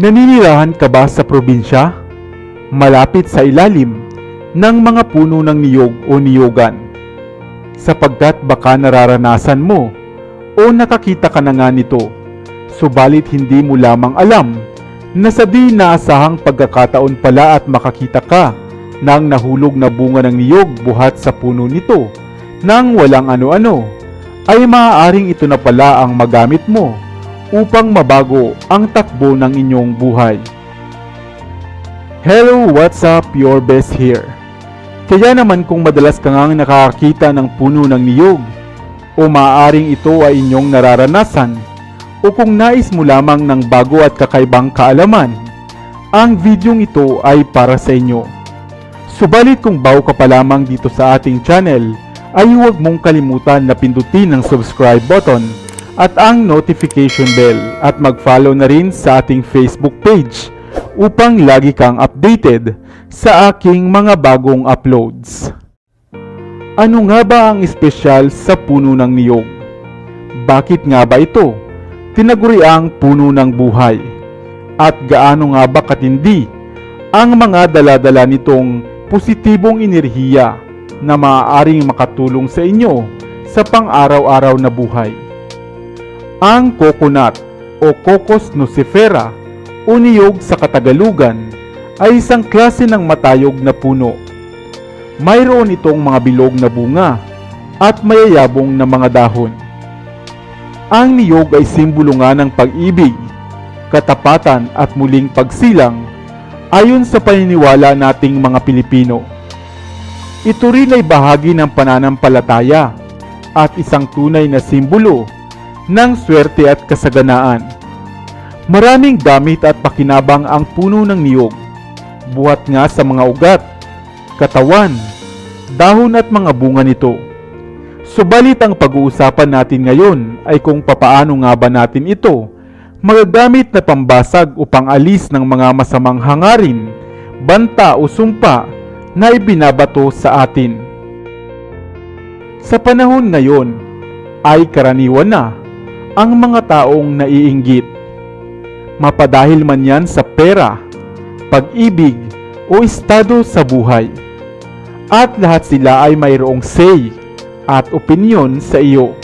Naninirahan ka ba sa probinsya? Malapit sa ilalim ng mga puno ng niyog o niyogan. Sapagkat baka nararanasan mo o nakakita ka na nga nito, subalit hindi mo lamang alam na sa di naasahang pagkakataon pala at makakita ka ng nahulog na bunga ng niyog buhat sa puno nito nang walang ano-ano, ay maaaring ito na pala ang magamit mo upang mabago ang takbo ng inyong buhay. Hello, what's up? Your best here. Kaya naman kung madalas ka ngang nakakakita ng puno ng niyog, o maaaring ito ay inyong nararanasan, o kung nais mo lamang ng bago at kakaibang kaalaman, ang videong ito ay para sa inyo. Subalit kung bago ka pa lamang dito sa ating channel, ay huwag mong kalimutan na pindutin ang subscribe button at ang notification bell at mag-follow na rin sa ating Facebook page upang lagi kang updated sa aking mga bagong uploads. Ano nga ba ang espesyal sa puno ng niyog? Bakit nga ba ito tinaguriang puno ng buhay? At gaano nga ba katindi ang mga daladala nitong positibong enerhiya na maaaring makatulong sa inyo sa pang-araw-araw na buhay? Ang coconut o Cocos nucifera o niyog sa Katagalugan ay isang klase ng matayog na puno. Mayroon itong mga bilog na bunga at mayayabong na mga dahon. Ang niyog ay simbolo nga ng pag-ibig, katapatan at muling pagsilang ayon sa paniniwala nating mga Pilipino. Ito rin ay bahagi ng pananampalataya at isang tunay na simbolo ng swerte at kasaganaan. Maraming gamit at pakinabang ang puno ng niyog, buhat nga sa mga ugat, katawan, dahon at mga bunga nito. Subalit ang pag-uusapan natin ngayon ay kung papaano nga ba natin ito magagamit na pambasag upang alis ng mga masamang hangarin, banta o sumpa na ibinabato sa atin. Sa panahon ngayon ay karaniwan na ang mga taong naiinggit. Mapadahil man yan sa pera, pag-ibig o estado sa buhay. At lahat sila ay mayroong say at opinion sa iyo.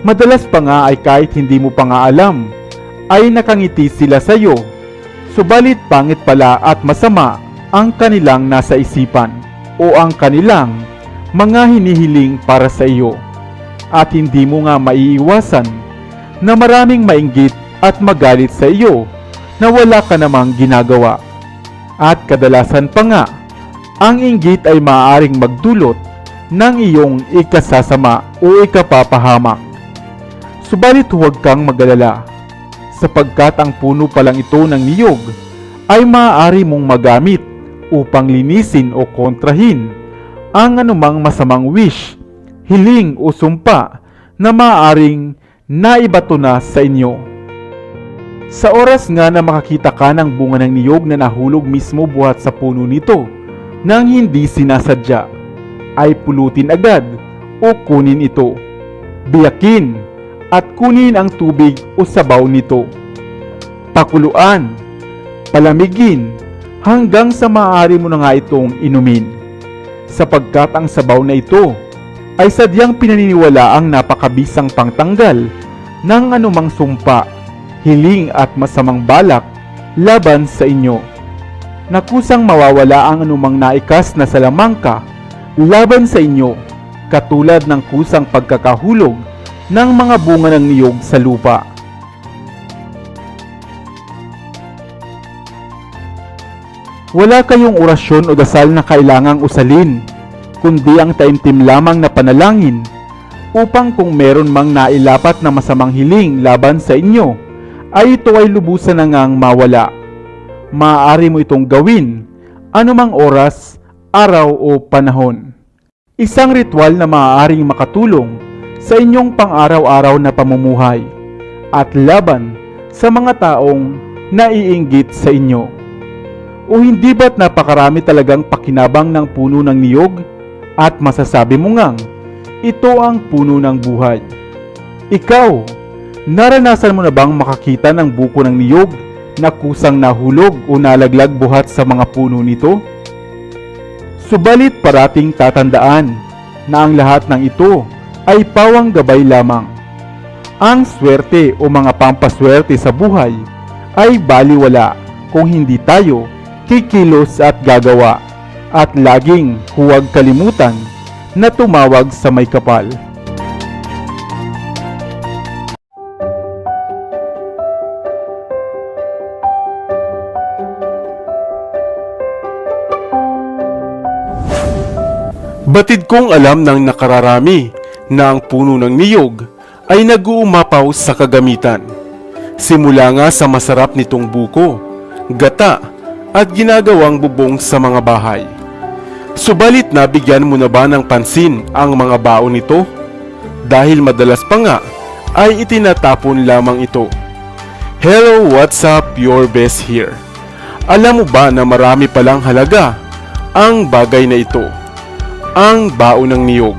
Madalas pa nga ay kahit hindi mo pa nga alam, ay nakangiti sila sa iyo. Subalit pangit pala at masama ang kanilang nasa isipan o ang kanilang mga hinihiling para sa iyo. At hindi mo nga maiiwasan na maraming mainggit at magalit sa iyo na wala ka namang ginagawa. At kadalasan pa nga, ang inggit ay maaaring magdulot ng iyong ikasasama o ikapapahamak. Subalit huwag kang magalala, sapagkat ang puno pa lang ito ng niyog ay maaari mong magamit upang linisin o kontrahin ang anumang masamang wish, hiling o sumpa na maaaring naibato na sa inyo. Sa oras nga na makakita ka ng bunga ng niyog na nahulog mismo buhat sa puno nito nang hindi sinasadya, ay pulutin agad o kunin ito. Biyakin at kunin ang tubig o sabaw nito. Pakuluan, palamigin hanggang sa maaari mo na nga itong inumin. Sapagkat ang sabaw na ito ay sadyang pinaniniwala ang napakabisang pangtanggal ng anumang sumpa, hiling at masamang balak laban sa inyo. Nakusang mawawala ang anumang naikas na salamangka laban sa inyo, katulad ng kusang pagkakahulog ng mga bunga ng niyog sa lupa. Wala kayong orasyon o dasal na kailangang usalin, kundi ang taimtim lamang na panalangin upang kung meron mang nailapat na masamang hiling laban sa inyo, ay ito ay lubusan na ngang mawala. Maaari mo itong gawin anumang oras, araw o panahon. Isang ritual na maaaring makatulong sa inyong pang-araw-araw na pamumuhay at laban sa mga taong naiinggit sa inyo. O hindi ba't napakarami talagang pakinabang ng puno ng niyog at masasabi mo ngang ito ang puno ng buhay. Ikaw, naranasan mo na bang makakita ng buko ng niyog na kusang nahulog o nalaglag buhat sa mga puno nito? Subalit parating tatandaan na ang lahat ng ito ay pawang gabay lamang. Ang swerte o mga pampaswerte sa buhay ay baliwala kung hindi tayo kikilos at gagawa at laging huwag kalimutan na tumawag sa may kapal. Batid kong alam ng nakararami na ang puno ng niyog ay nag-uumapaw sa kagamitan. Simula nga sa masarap nitong buko, gata at ginagawang bubong sa mga bahay. Subalit nabigyan mo na ba ng pansin ang mga baon nito? Dahil madalas pa nga ay itinatapon lamang ito. Hello, what's up? Your best here. Alam mo ba na marami palang halaga ang bagay na ito? ang baon ng niyog.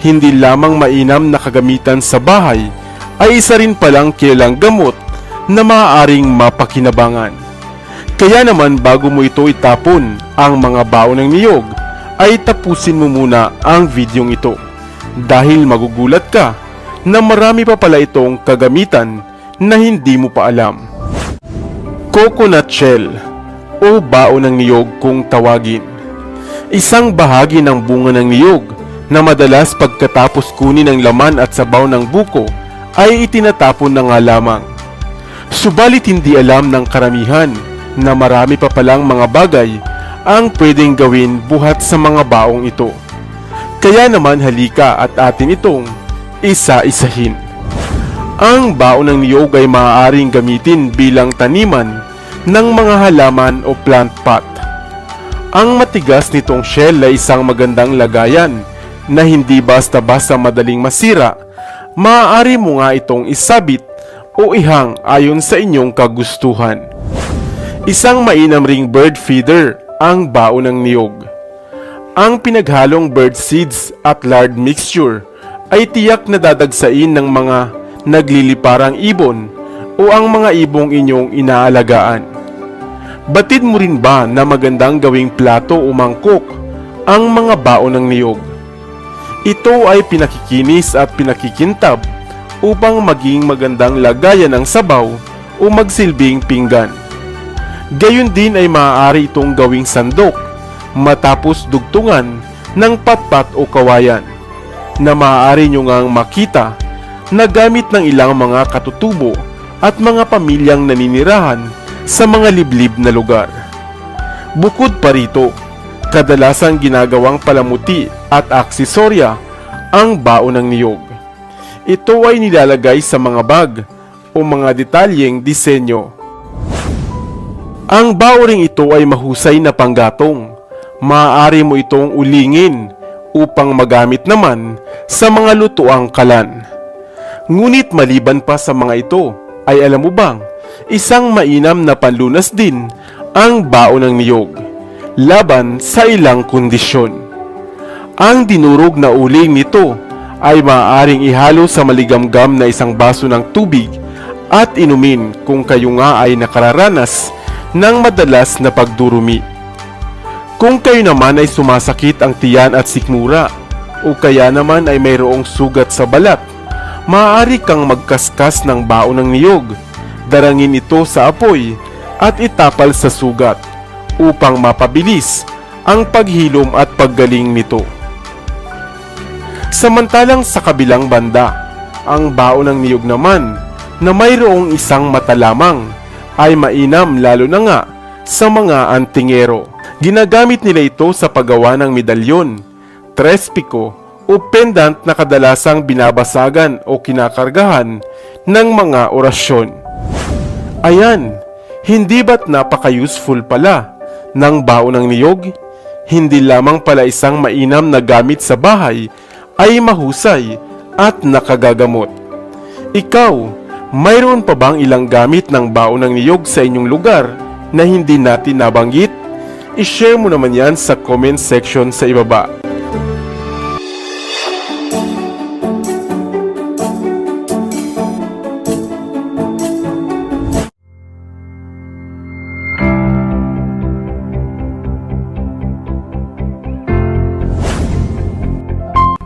Hindi lamang mainam na kagamitan sa bahay, ay isa rin palang kilalang gamot na maaaring mapakinabangan. Kaya naman bago mo ito itapon ang mga baon ng niyog, ay tapusin mo muna ang videong ito. Dahil magugulat ka na marami pa pala itong kagamitan na hindi mo pa alam. Coconut shell o baon ng niyog kung tawagin isang bahagi ng bunga ng niyog na madalas pagkatapos kunin ang laman at sabaw ng buko ay itinatapon na nga lamang. Subalit hindi alam ng karamihan na marami pa palang mga bagay ang pwedeng gawin buhat sa mga baong ito. Kaya naman halika at atin itong isa-isahin. Ang baon ng niyog ay maaaring gamitin bilang taniman ng mga halaman o plant pot. Ang matigas nitong shell ay isang magandang lagayan na hindi basta-basta madaling masira. Maaari mo nga itong isabit o ihang ayon sa inyong kagustuhan. Isang mainam ring bird feeder ang baon ng niyog. Ang pinaghalong bird seeds at lard mixture ay tiyak na dadagsain ng mga nagliliparang ibon o ang mga ibong inyong inaalagaan. Batid mo rin ba na magandang gawing plato o mangkok ang mga baon ng niyog? Ito ay pinakikinis at pinakikintab upang maging magandang lagayan ng sabaw o magsilbing pinggan. Gayun din ay maaari itong gawing sandok matapos dugtungan ng patpat o kawayan na maaari nyo ngang makita na gamit ng ilang mga katutubo at mga pamilyang naninirahan sa mga liblib na lugar. Bukod pa rito, kadalasang ginagawang palamuti at aksesorya ang baon ng niyog. Ito ay nilalagay sa mga bag o mga detalyeng disenyo. Ang baoring ito ay mahusay na panggatong. Maaari mo itong ulingin upang magamit naman sa mga lutuang kalan. Ngunit maliban pa sa mga ito, ay alam mo bang isang mainam na panlunas din ang baon ng niyog laban sa ilang kondisyon. Ang dinurog na uling nito ay maaaring ihalo sa maligamgam na isang baso ng tubig at inumin kung kayo nga ay nakararanas ng madalas na pagdurumi. Kung kayo naman ay sumasakit ang tiyan at sikmura o kaya naman ay mayroong sugat sa balat, maaari kang magkaskas ng baon ng niyog darangin ito sa apoy at itapal sa sugat upang mapabilis ang paghilom at paggaling nito. Samantalang sa kabilang banda, ang baon ng niyog naman na mayroong isang mata lamang ay mainam lalo na nga sa mga antingero. Ginagamit nila ito sa paggawa ng medalyon, trespiko o pendant na kadalasang binabasagan o kinakargahan ng mga orasyon. Ayan, hindi ba't napaka-useful pala ng baon ng niyog? Hindi lamang pala isang mainam na gamit sa bahay ay mahusay at nakagagamot. Ikaw, mayroon pa bang ilang gamit ng baon ng niyog sa inyong lugar na hindi natin nabanggit? I-share mo naman yan sa comment section sa ibaba.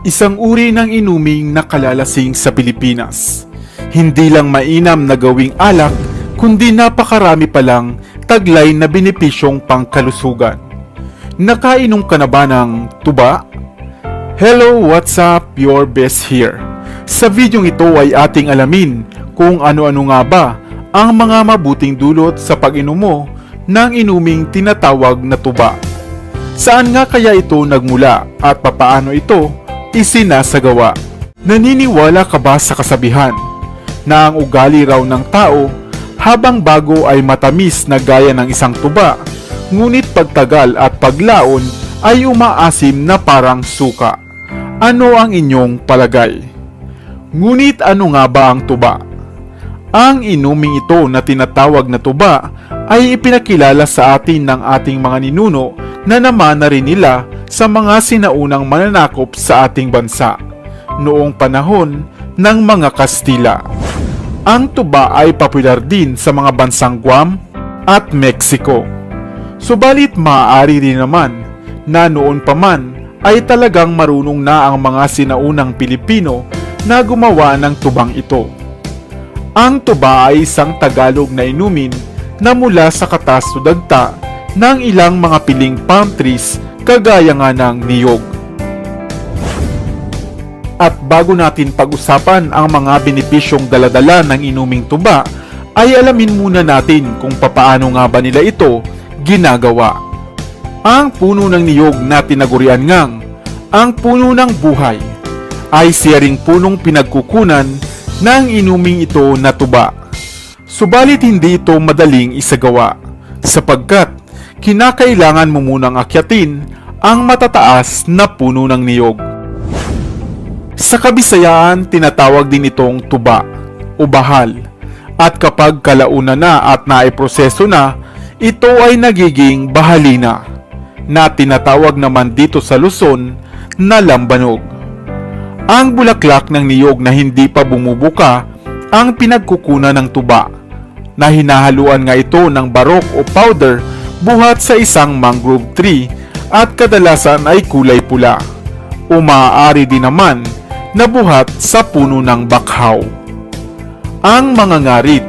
Isang uri ng inuming nakalalasing sa Pilipinas hindi lang mainam na gawing alak, kundi napakarami palang taglay na benepisyong pangkalusugan. Nakainom ka na ba ng tuba? Hello, what's up? Your best here. Sa videong ito ay ating alamin kung ano-ano nga ba ang mga mabuting dulot sa pag-inom mo ng inuming tinatawag na tuba. Saan nga kaya ito nagmula at papaano ito isinasagawa? Naniniwala ka ba sa kasabihan na ang ugali raw ng tao habang bago ay matamis na gaya ng isang tuba, ngunit pagtagal at paglaon ay umaasim na parang suka? Ano ang inyong palagay? Ngunit ano nga ba ang tuba? Ang inuming ito na tinatawag na tuba ay ipinakilala sa atin ng ating mga ninuno na namana rin nila sa mga sinaunang mananakop sa ating bansa noong panahon ng mga Kastila. Ang tuba ay popular din sa mga bansang Guam at Mexico. Subalit maaari rin naman na noon pa man ay talagang marunong na ang mga sinaunang Pilipino na gumawa ng tubang ito. Ang tuba ay isang Tagalog na inumin na mula sa katas dagta ng ilang mga piling palm trees kagaya nga ng niyog. At bago natin pag-usapan ang mga benepisyong daladala ng inuming tuba, ay alamin muna natin kung papaano nga ba nila ito ginagawa. Ang puno ng niyog na tinagurian ngang ang puno ng buhay ay siya punong pinagkukunan ng inuming ito na tuba. Subalit hindi ito madaling isagawa sapagkat kinakailangan mo munang akyatin ang matataas na puno ng niyog. Sa kabisayaan, tinatawag din itong tuba o bahal. At kapag kalauna na at naiproseso na, ito ay nagiging bahalina na tinatawag naman dito sa Luzon na lambanog. Ang bulaklak ng niyog na hindi pa bumubuka ang pinagkukunan ng tuba na hinahaluan nga ito ng barok o powder buhat sa isang mangrove tree at kadalasan ay kulay pula o maaari din naman na buhat sa puno ng bakhaw. Ang mga ngarit,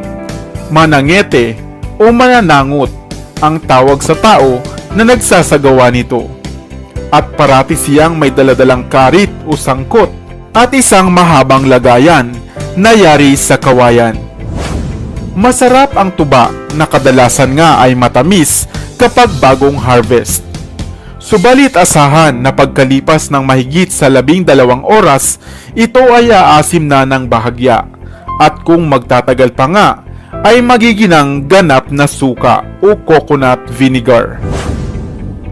manangete o mananangot ang tawag sa tao na nagsasagawa nito. At parati siyang may daladalang karit o sangkot at isang mahabang lagayan na yari sa kawayan. Masarap ang tuba na kadalasan nga ay matamis kapag bagong harvest. Subalit asahan na pagkalipas ng mahigit sa labing dalawang oras, ito ay aasim na ng bahagya. At kung magtatagal pa nga, ay magiginang ganap na suka o coconut vinegar.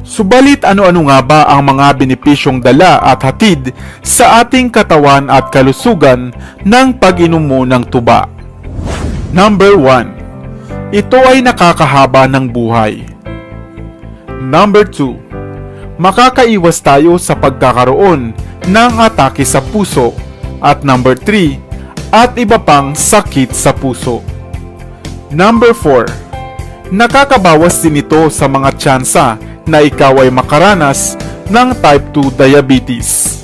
Subalit ano-ano nga ba ang mga benepisyong dala at hatid sa ating katawan at kalusugan ng pag-inom mo ng tuba? Number 1. Ito ay nakakahaba ng buhay. Number 2. Makakaiwas tayo sa pagkakaroon ng atake sa puso. At number 3. At iba pang sakit sa puso. Number 4. Nakakabawas din ito sa mga tsansa na ikaw ay makaranas ng type 2 diabetes.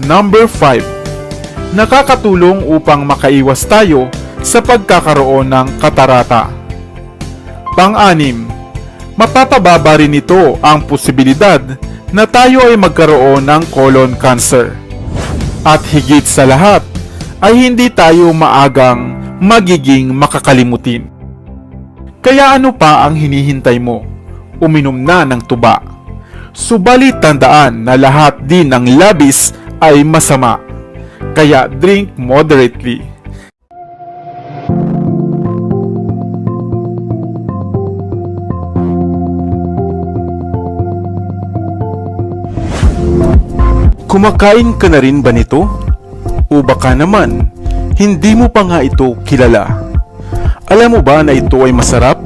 Number 5. Nakakatulong upang makaiwas tayo sa pagkakaroon ng katarata. Pang-anim, mapapababa rin ito ang posibilidad na tayo ay magkaroon ng colon cancer. At higit sa lahat, ay hindi tayo maagang magiging makakalimutin. Kaya ano pa ang hinihintay mo? Uminom na ng tuba. Subalit tandaan na lahat din ng labis ay masama. Kaya drink moderately. Kumakain ka na rin ba nito? O baka naman, hindi mo pa nga ito kilala. Alam mo ba na ito ay masarap?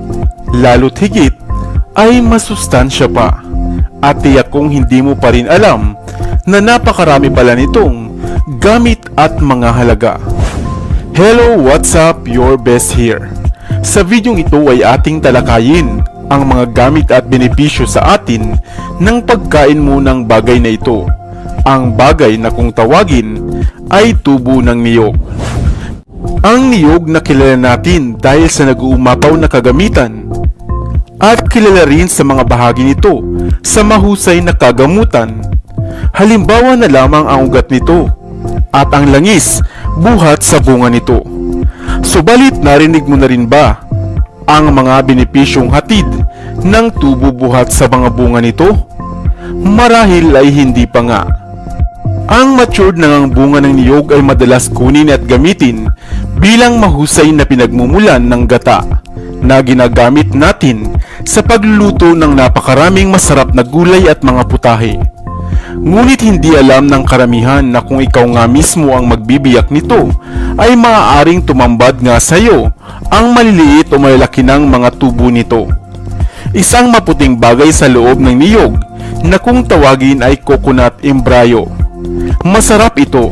Lalo't higit ay masustansya pa. At tiyak kong hindi mo pa rin alam na napakarami pala nitong gamit at mga halaga. Hello, what's up? Your best here. Sa videong ito ay ating talakayin ang mga gamit at benepisyo sa atin ng pagkain mo ng bagay na ito Ang bagay na kung tawagin ay tubo ng niyog. Ang niyog na kilala natin dahil sa nag-uumapaw na kagamitan at kilala rin sa mga bahagi nito sa mahusay na kagamutan. Halimbawa na lamang ang ugat nito at ang langis buhat sa bunga nito. Subalit narinig mo na rin ba ang mga benepisyong hatid ng tubo buhat sa mga bunga nito? Marahil ay hindi pa nga. Ang matured na ang bunga ng niyog ay madalas kunin at gamitin bilang mahusay na pinagmumulan ng gata na ginagamit natin sa pagluluto ng napakaraming masarap na gulay at mga putahe. Ngunit hindi alam ng karamihan na kung ikaw nga mismo ang magbibiyak nito, ay maaaring tumambad nga sa iyo ang maliliit o malalaki ng mga tubo nito. Isang maputing bagay sa loob ng niyog na kung tawagin ay coconut embryo. Masarap ito,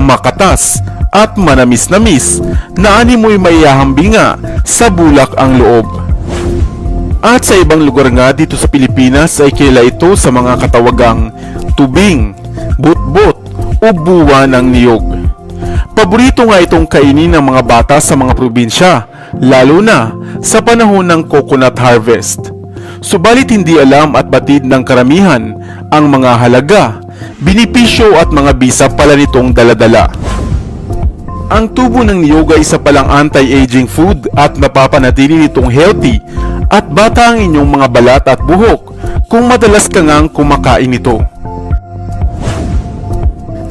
makatas, at manamis-namis na ani mo'y maihahambinga sa bulak ang loob. At sa ibang lugar nga dito sa Pilipinas ay kilala ito sa mga katawagang tubing, butbot o buwa ng niyog. Paborito nga itong kainin ng mga bata sa mga probinsya, lalo na sa panahon ng coconut harvest. Subalit hindi alam at batid ng karamihan ang mga halaga, binipisyo at mga bisa pala nitong daladala. Ang tubo ng niyog ay isa palang anti-aging food at napapanatili nitong healthy at bata ang inyong mga balat at buhok kung madalas ka ngang kumakain ito.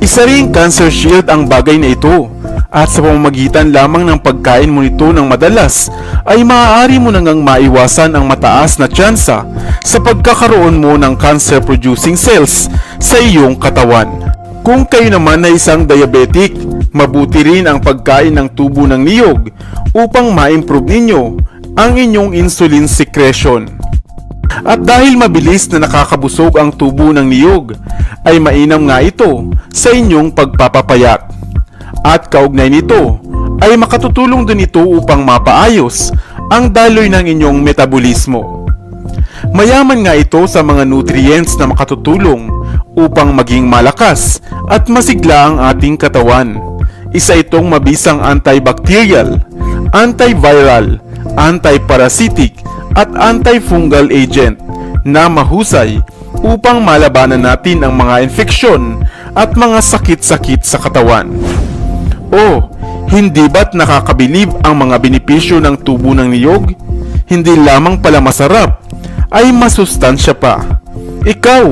Isa ring cancer shield ang bagay na ito at sa pamamagitan lamang ng pagkain mo nito ng madalas ay maaari mo nang maiwasan ang mataas na tsansa sa pagkakaroon mo ng cancer producing cells sa iyong katawan. Kung kayo naman ay isang diabetic, mabuti rin ang pagkain ng tubo ng niyog upang ma-improve ninyo ang inyong insulin secretion. At dahil mabilis na nakakabusog ang tubo ng niyog, ay mainam nga ito sa inyong pagpapapayat. At kaugnay nito, ay makatutulong din ito upang mapaayos ang daloy ng inyong metabolismo. Mayaman nga ito sa mga nutrients na makatutulong upang maging malakas at masigla ang ating katawan. Isa itong mabisang antibacterial, antiviral, antiparasitic at antifungal agent na mahusay upang malabanan natin ang mga infeksyon at mga sakit-sakit sa katawan. Oh, hindi ba't nakakabilib ang mga benepisyo ng tubo ng niyog? Hindi lamang pala masarap, ay masustansya pa. Ikaw,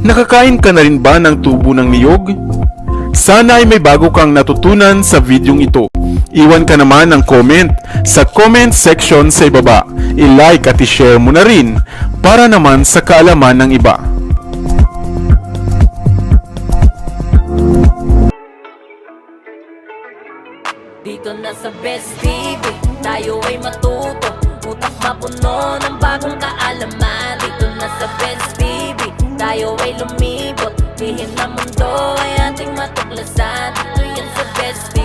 nakakain ka na rin ba ng tubo ng niyog? Sana ay may bago kang natutunan sa videong ito. Iwan ka naman ng comment sa comment section sa ibaba. I-like at i-share mo na rin para naman sa kaalaman ng iba. Dito na sa Best TV, tayo ay matuto Utak mapuno ng bagong kaalaman. Dito na sa Best TV, tayo ay lumibot. Lihim na mundo ay ating matuklasan. Dito yan sa Best TV